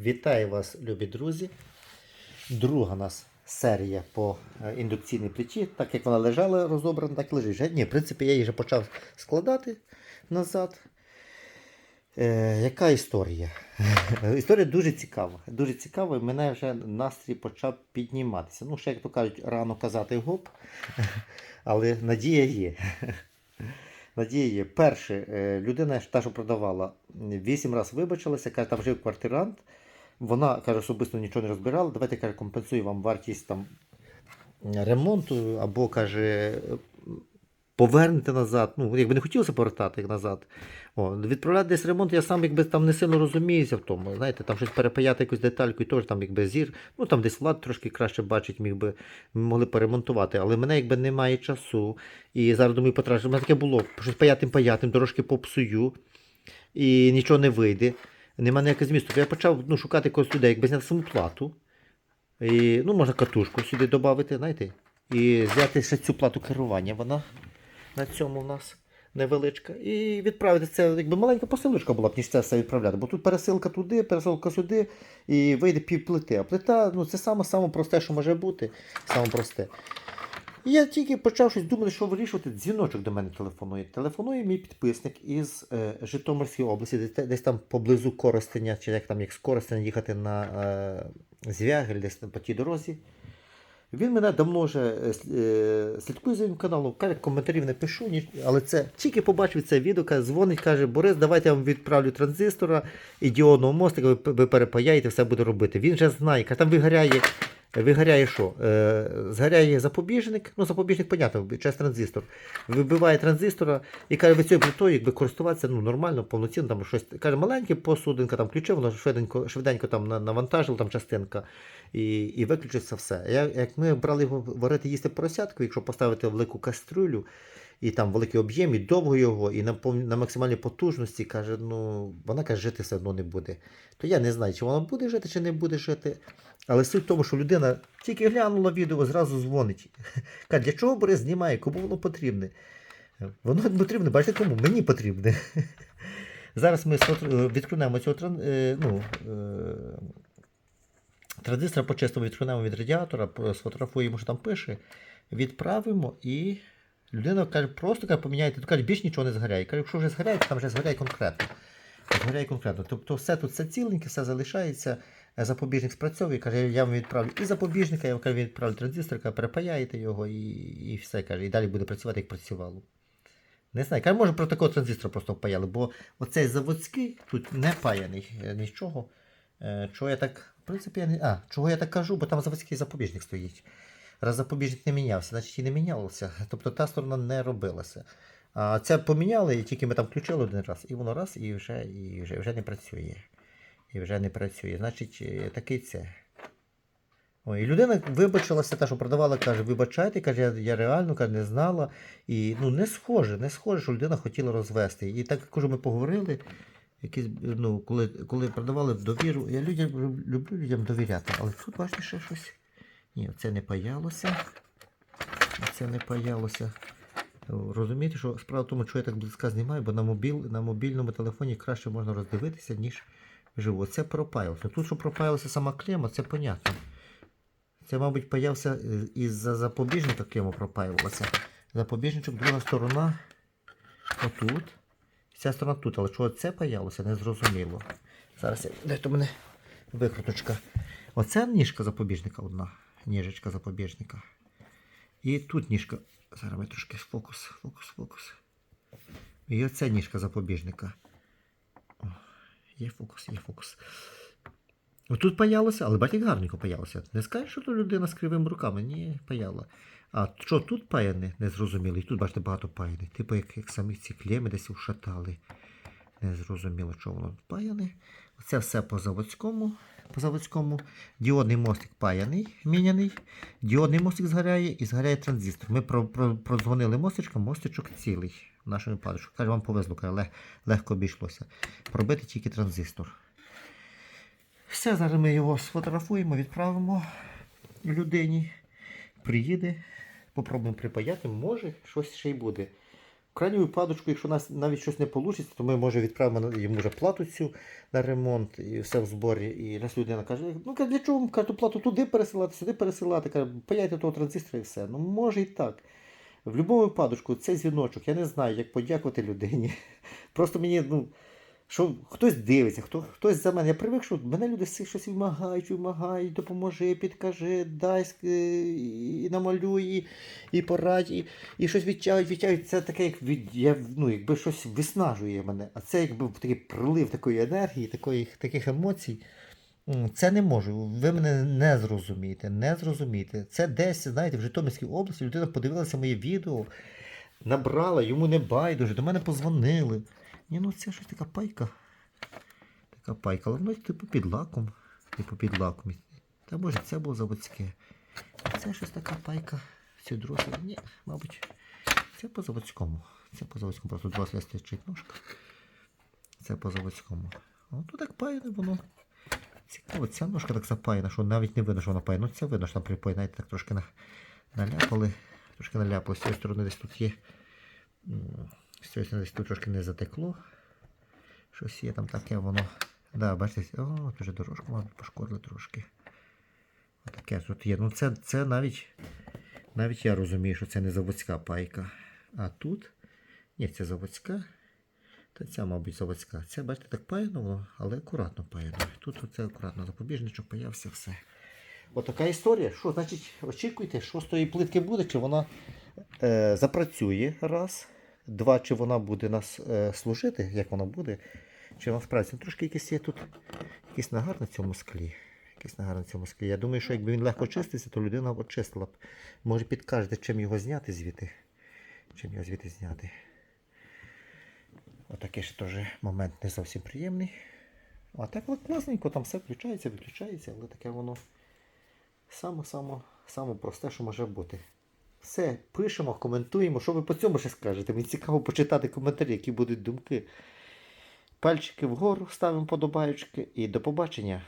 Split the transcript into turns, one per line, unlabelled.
Вітаю вас, любі друзі. Друга у нас серія по е, індукційній плиті. Так як вона лежала розобрана, так і лежить. Ні, в принципі, я її вже почав складати назад. Е, яка історія? історія дуже цікава. Дуже цікава, і мене вже настрій почав підніматися. Ну, ще, як то кажуть, рано казати гоп, але надія є. Надія є. Перше, е, людина, та, що продавала, вісім разів вибачилася, каже, там жив квартирант. Вона каже, особисто нічого не розбирала. Давайте каже, компенсую вам вартість там ремонту, або каже, повернете назад. Ну, якби не хотілося повертати їх назад. О, відправляти десь ремонт, я сам якби там не сильно розуміюся в тому. Знаєте, там щось перепаяти якусь детальку і теж там якби зір. Ну там десь влад трошки краще бачить, міг би могли поремонтувати. Але мене якби немає часу. І зараз думаю, потрачу. У мене таке було. Щось паятим паятим, трошки попсую, і нічого не вийде. Нема ніякого змісту. Я почав ну, шукати якогось людей, якби зняти саму плату. І, ну, можна катушку сюди додати, знаєте, і взяти ще цю плату керування. Вона на цьому в нас невеличка. І відправити це, якби маленька посилочка була б, ніж це все відправляти. Бо тут пересилка туди, пересилка сюди, і вийде пів плити. А плита, ну це саме, саме просте, що може бути. Саме просте. І я тільки почав щось думати, що вирішувати. Дзвіночок до мене телефонує. Телефонує мій підписник із е, Житомирської області, десь, десь там поблизу Коростеня, чи як там як з Коростеня їхати на е, Звягель, десь по тій дорозі. Він мене давно вже е, е, слідкує за моїм каналом, каже, коментарів не пишу, ні, але це тільки побачив це відео, каже, дзвонить, каже, Борис, давайте я вам відправлю транзистора і мостика, ви, ви перепаяєте, все буде робити. Він вже знає, каже, там вигоряє, вигоряє що? Е, згоряє запобіжник, ну запобіжник, понятно, через транзистор. Вибиває транзистора і каже, ви цією плитою, якби користуватися ну, нормально, повноцінно, там щось каже, маленьке посудинка, там ключе, воно швиденько, швиденько там навантажило, там частинка і, і виключиться все. Як ми брали його варити їсти поросятку, якщо поставити велику кастрюлю, і там великий об'єм, і довго його, і на, на максимальній потужності, каже, ну, вона каже, жити все одно не буде. То я не знаю, чи вона буде жити, чи не буде жити. Але суть в тому, що людина тільки глянула відео, зразу дзвонить. Каже, для чого Борис знімає, кому воно потрібне? Воно потрібне, бачите, кому? Мені потрібне. Зараз ми сфото- відкрунемо цього е, ну, е, транзистора почистимо, відкрунемо від радіатора, сфотографуємо, що там пише, відправимо і людина каже, просто каже, поміняйте, то каже, більш нічого не згоряє. Каже, якщо вже згоряє, то там вже згоряє конкретно. Згоряє конкретно. Тобто все тут все ціленьке, все залишається. е, Запобіжник спрацьовує, каже, я вам відправлю і запобіжника, я вам відправлю транзистор, каже, перепаяєте його і, і все каже, і далі буде працювати, як працювало. Не знаю, каже, може про такого транзистора просто впаяли, бо оцей заводський тут не паяний е, нічого. Е, Чого я так. В принципі, я не. А, чого я так кажу, бо там заводський запобіжник стоїть. Раз запобіжник не мінявся, значить і не мінялося. Тобто та сторона не робилася. А це поміняли, і тільки ми там включили один раз, і воно раз, і вже, і вже, вже не працює. І вже не працює. Значить, е, такий це. Ой, людина вибачилася, та, що продавала, каже, вибачайте, каже, я, я реально каже, не знала. І ну, не схоже, не схоже, що людина хотіла розвести. І так, кажу, ми поговорили, якісь, ну, коли, коли продавали довіру, я людям люблю людям довіряти, але тут бачите ще щось. Ні, це не паялося. Це не паялося. Розумієте, що справа в тому, що я так близька знімаю, бо на, мобіл, на мобільному телефоні краще можна роздивитися, ніж вживо. Це пропаялося. Тут, що пропаялася сама клема, це понятно. Це, мабуть, паявся е, із-за запобіжника клема пропаювалася. Запобіжничок, друга сторона отут. Ця сторона тут, але чого це паялося, не зрозуміло. Зараз. Де то мене викруточка. Оце ніжка запобіжника одна. Ніжечка запобіжника. І тут ніжка. Зараз ми трошки фокус, фокус, фокус. І оце ніжка запобіжника. О, є фокус, є фокус. Отут паялося, але бачите, гарненько паялося. Не скажеш, що то людина з кривими руками. Ні, паяла. А що тут паяне, не зрозуміло. І тут, бачите, багато паяне. Типу, як, як самі ці клеми десь ушатали. Не зрозуміло, що воно тут паяне. Це все по заводському. По заводському. Діодний мостик паяний, міняний. Діодний мостик згоряє і згоряє транзистор. Ми про, про, продзвонили мостичком, мостичок цілий. В нашому випадку. Каже, вам повезло, каже, лег, легко обійшлося. Пробити тільки транзистор. Все, зараз ми його сфотографуємо, відправимо людині. Приїде, попробуємо припаяти, може щось ще й буде. Крайню випадочку, якщо у нас навіть щось не вийде, то ми може відправимо йому вже плату цю на ремонт і все в зборі. І раз людина каже, ну для чого вам кажу, плату туди пересилати, сюди пересилати, каже, паяйте того транзистора і все. Ну може і так. В будь-якому випадку цей дзвіночок, я не знаю, як подякувати людині. Просто мені, ну, що хтось дивиться, хто, хтось за мене. Я привик, що мене люди щось вимагають, вимагають, допоможи, підкажи, дай і намалюй, і, і порадь, і, і щось відтягують, відтягують. Це таке, як від, я, ну, якби щось виснажує мене. А це якби такий прилив такої енергії, такої, таких емоцій. Це не можу. Ви мене не зрозумієте, не зрозумієте. Це десь, знаєте, в Житомирській області людина подивилася моє відео, набрала, йому не байдуже, до мене позвонили. Ні, ну це щось така пайка. Така пайка, але воно типу під лаком. Типу під лаком. Та може це було заводське. Це щось така пайка. Цю друзі. Ні, мабуть, це по заводському. Це по заводському, просто два свистячить ножка. Це по заводському. О, тут так паяне воно. Цікаво, ця ножка так запаяна, що навіть не видно, що вона паяна. Ну це видно, що там припаяна, знаєте, так трошки на, наляпали. Трошки наляпали. З цієї сторони десь тут є. Сторони десь тут трошки не затекло. Щось є там таке воно. Да, бачите, о, тут вже дорожку, мабуть, пошкодили трошки. Отаке тут є. Ну це, це навіть, навіть я розумію, що це не заводська пайка. А тут. Ні, це заводська. Та ця, мабуть, заводська. Це, бачите, так паяно воно, але акуратно паяно. Тут оце акуратно запобіжничок паявся, все. Отака історія. Що, значить, очікуйте, що з тої плитки буде, чи вона е, запрацює раз. Два, чи вона буде нас е, служити, як вона буде, чи вона справиться. Ну, трошки якийсь є тут якийсь нагар на цьому склі. Якийсь нагар на цьому склі. Я думаю, що якби він легко чистився, то людина б очистила б. Може підкажете, чим його зняти звідти. Чим його звідти зняти. Отакий ж теж момент не зовсім приємний. А так от класненько, там все включається, виключається, але таке воно саме-саме саме просте, що може бути. Все, пишемо, коментуємо. Що ви по цьому ще скажете? Мені цікаво почитати коментарі, які будуть думки. Пальчики вгору ставимо подобаючки і до побачення.